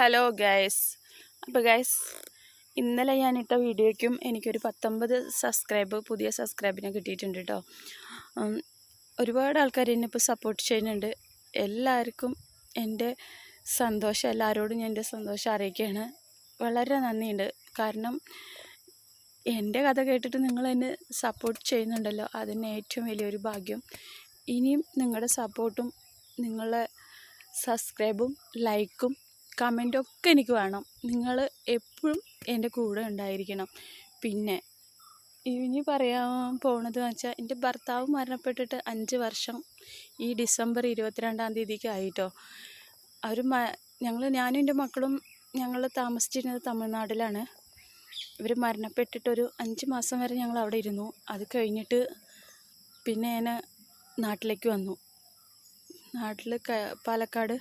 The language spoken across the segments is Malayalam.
ഹലോ ഗൈസ് അപ്പോൾ ഗൈസ് ഇന്നലെ ഞാൻ ഇട്ട വീഡിയോയ്ക്കും എനിക്കൊരു പത്തൊമ്പത് സബ്സ്ക്രൈബ് പുതിയ സബ്സ്ക്രൈബിനെ കിട്ടിയിട്ടുണ്ട് കേട്ടോ ഒരുപാട് ആൾക്കാർ എന്നെ ഇപ്പോൾ സപ്പോർട്ട് ചെയ്യുന്നുണ്ട്. എല്ലാവർക്കും എന്റെ സന്തോഷം എല്ലാവരോടും ഞാൻ എന്റെ സന്തോഷം അറിയിക്കുകയാണ്. വളരെ നന്ദിയുണ്ട്. കാരണം എന്റെ കഥ കേട്ടിട്ട് നിങ്ങൾ എന്നെ സപ്പോർട്ട് ചെയ്യുന്നുണ്ടല്ലോ. അതിന് ഏറ്റവും വലിയൊരു ഭാഗ്യം. ഇനിയും നിങ്ങളുടെ സപ്പോർട്ടും നിങ്ങളെ സബ്സ്ക്രൈബും ലൈക്കും കമന്റും ഒക്കെ എനിക്ക് വേണം. നിങ്ങൾ എപ്പോഴും എന്റെ കൂടെ ഉണ്ടായിരിക്കണം. പിന്നെ ഇനി പറയാൻ പോണത് വെച്ചാൽ എന്റെ ഭർത്താവ് മരണപ്പെട്ടിട്ട് അഞ്ച് വർഷം ഈ ഡിസംബർ ഇരുപത്തിരണ്ടാം തീയതിക്ക് ആയിട്ടോ. അവർ മ ഞങ്ങൾ ഞാനും എന്റെ മക്കളും ഞങ്ങൾ താമസിച്ചിരുന്നത് തമിഴ്നാട്ടിലാണ്. ഇവർ മരണപ്പെട്ടിട്ടൊരു അഞ്ച് മാസം വരെ ഞങ്ങൾ അവിടെ ഇരുന്നു. അത് കഴിഞ്ഞിട്ട് പിന്നെ ഞാൻ നാട്ടിലേക്ക് വന്നു. നാട്ടിൽ പാലക്കാട്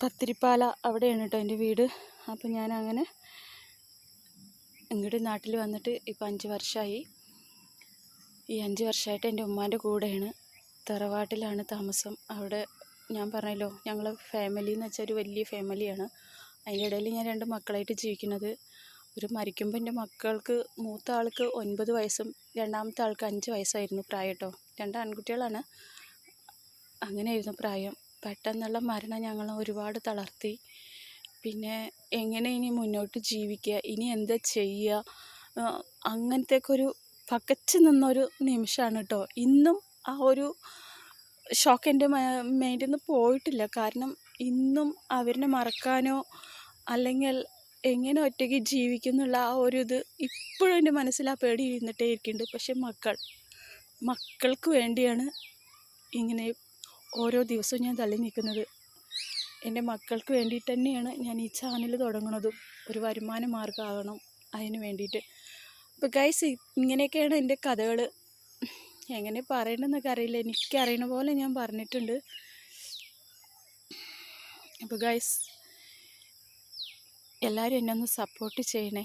പത്തിരിപ്പാല അവിടെയാണ് കേട്ടോ എന്റെ വീട്. അപ്പം ഞാൻ അങ്ങനെ ഇങ്ങോട്ട് നാട്ടിൽ വന്നിട്ട് ഇപ്പം അഞ്ച് വർഷമായി. ഈ അഞ്ച് വർഷമായിട്ട് എന്റെ ഉമ്മാന്റെ കൂടെയാണ്. തറവാട്ടിലാണ് താമസം. അവിടെ ഞാൻ പറഞ്ഞല്ലോ ഞങ്ങൾ ഫാമിലി എന്ന് വെച്ചാൽ ഒരു വലിയ ഫാമിലിയാണ് അതിന്റെ ഇടയിൽ ഞാൻ രണ്ട് മക്കളായിട്ട് ജീവിക്കുന്നത്. ഒരു മരിക്കുമ്പോൾ എന്റെ മക്കൾക്ക് മൂത്ത ആൾക്ക് ഒൻപത് വയസ്സും രണ്ടാമത്തെ ആൾക്ക് അഞ്ച് വയസ്സായിരുന്നു പ്രായം കേട്ടോ. രണ്ട് ആൺകുട്ടികളാണ്. അങ്ങനെയായിരുന്നു പ്രായം. പെട്ടെന്നുള്ള മരണം ഞങ്ങളെ ഒരുപാട് തളർത്തി. പിന്നെ എങ്ങനെ ഇനി മുന്നോട്ട് ജീവിക്കുക ഇനി എന്താ ചെയ്യുക അങ്ങനത്തേക്കൊരു പകച്ചു നിന്നൊരു നിമിഷമാണ് കേട്ടോ ഇന്നും ആ ഒരു ഷോക്ക് എന്റെ മൈൻഡിൽ നിന്ന് പോയിട്ടില്ല. കാരണം ഇന്നും അവരിനെ മറക്കാനോ അല്ലെങ്കിൽ എങ്ങനെ ഒറ്റയ്ക്ക് ജീവിക്കുന്നുള്ള ആ ഒരു ഇത് ഇപ്പോഴും എന്റെ മനസ്സിൽ ആ പേടി ഇരുന്നിട്ടേ ഇരിക്കുന്നുണ്ട്. പക്ഷെ മക്കൾ മക്കൾക്ക് വേണ്ടിയാണ് ഇങ്ങനെ ഓരോ ദിവസവും ഞാൻ തള്ളി നിൽക്കുന്നത്. എന്റെ മക്കൾക്ക് വേണ്ടിയിട്ട് തന്നെയാണ് ഞാൻ ഈ ചാനൽ തുടങ്ങുന്നതും. ഒരു വരുമാന മാർഗമാകണം അതിന് വേണ്ടിയിട്ട്. അപ്പോൾ ഗൈസ് ഇങ്ങനെയൊക്കെയാണ് എന്റെ കഥകൾ. എങ്ങനെ പറയണമെന്നൊക്കെ അറിയില്ല. എനിക്കറിയണ പോലെ ഞാൻ പറഞ്ഞിട്ടുണ്ട്. അപ്പോൾ ഗൈസ് എല്ലാവരും എന്നെ ഒന്ന് സപ്പോർട്ട് ചെയ്യണേ.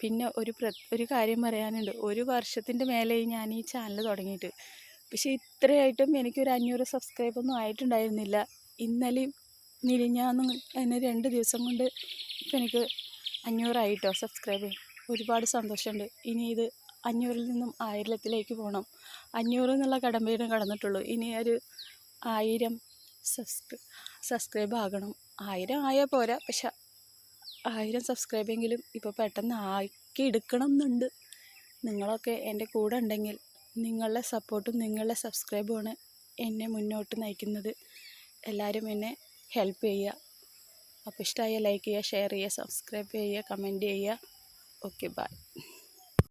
പിന്നെ ഒരു പ്ര ഒരു കാര്യം പറയാനുണ്ട്. ഒരു വർഷത്തിന്റെ മേലെ ഞാൻ ഈ ചാനൽ തുടങ്ങിയിട്ട്. പക്ഷേ ഇത്രയായിട്ടും എനിക്കൊരു അഞ്ഞൂറ് സബ്സ്ക്രൈബൊന്നും ആയിട്ടുണ്ടായിരുന്നില്ല. ഇന്നലെയും മിനിഞ്ഞാന്നും അതിന് രണ്ട് ദിവസം കൊണ്ട് ഇപ്പം എനിക്ക് അഞ്ഞൂറായിട്ടോ സബ്സ്ക്രൈബ് ഒരുപാട് സന്തോഷമുണ്ട്. ഇനി ഇത് അഞ്ഞൂറിൽ നിന്നും ആയിരത്തിലേക്ക് പോകണം. അഞ്ഞൂറ് എന്നുള്ള കടമ്പയിലും കടന്നിട്ടുള്ളൂ. ഇനി ഒരു ആയിരം സബ്സ്ക്രൈ സബ്സ്ക്രൈബ് ആകണം ആയിരം ആയാൽ പോരാ. പക്ഷെ ആയിരം സബ്സ്ക്രൈബെങ്കിലും ഇപ്പോൾ പെട്ടെന്ന് ആക്കി എടുക്കണം എന്നുണ്ട് നിങ്ങളൊക്കെ എന്റെ കൂടെ ഉണ്ടെങ്കിൽ നിങ്ങളുടെ സപ്പോർട്ടും നിങ്ങളുടെ സബ്സ്ക്രൈബുമാണ് എന്നെ മുന്നോട്ട് നയിക്കുന്നത്. എല്ലാവരും എന്നെ ഹെൽപ്പ് ചെയ്യുക. അപ്പോൾ ഇഷ്ടമായ ലൈക്ക് ചെയ്യുക ഷെയർ ചെയ്യുക സബ്സ്ക്രൈബ് ചെയ്യുക കമന്റ് ചെയ്യുക. Okay bye